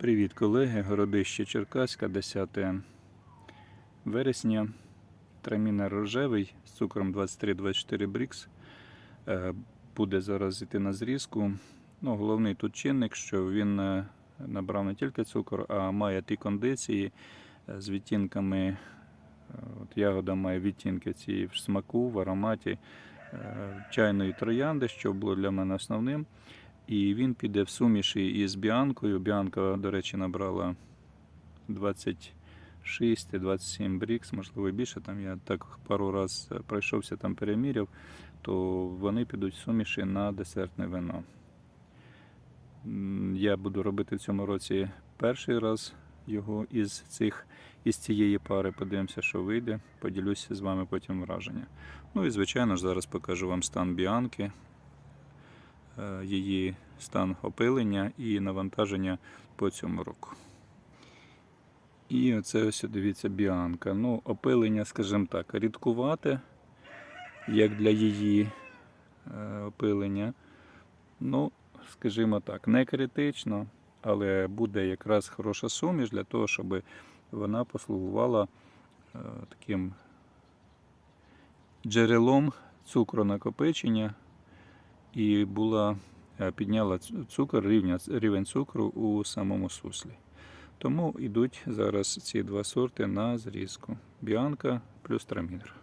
Привіт, колеги. Городище Черкаська, 10 вересня. Трамінер рожевий з цукром 23-24 брікс. Е, Буде зараз йти на зрізку. Ну, головний тут чинник, що він е, набрав не тільки цукор, а має ті кондиції е, з відтінками. От ягода має відтінки цієї в смаку, в ароматі чайної троянди, що було для мене основним. І він піде в суміші із біанкою. Біанка, до речі, набрала 26-27 брікс, можливо більше. Там я так пару раз пройшовся, там переміряв, то вони підуть в суміші на десертне вино. Я буду робити в цьому році перший раз його із, цих, із цієї пари. Подивимося, що вийде. Поділюся з вами потім враження. Ну і звичайно ж зараз покажу вам стан біанки е, її стан опилення і навантаження по цьому року. І оце ось дивіться біанка. Ну, опилення, скажімо так, рідкувате, як для її е, опилення. Ну, скажімо так, не критично, але буде якраз хороша суміш для того, щоб вона послугувала е, таким джерелом цукронакопичення і була, е, підняла цукор, рівня, рівень цукру у самому суслі. Тому йдуть зараз ці два сорти на зрізку. Біанка плюс трамінер.